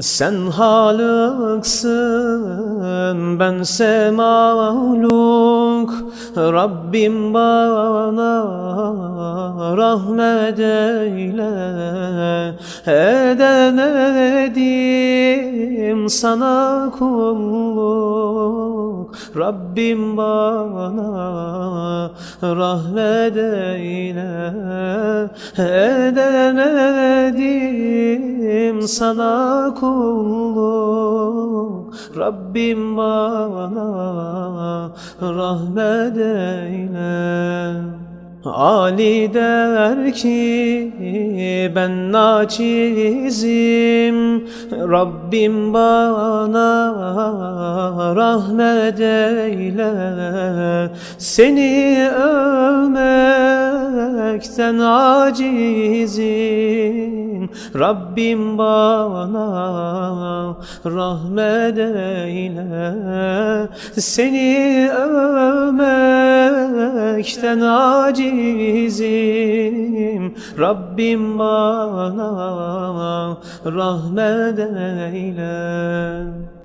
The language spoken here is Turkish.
Sen halıksın, bense mahluk. Rabbim bana rahmet eyle. Edemedim sana kulluk. Rabbim bana rahmet eyle. Edemedim sana kulluk. Rabbim bana rahmet eyle. Ali der ki ben naçizim. Rabbim bana rahmet eyle. Seni övmekten acizim Rabbim bana rahmet eyle. Seni övmekten acizim Rabbim bana rahmet eyle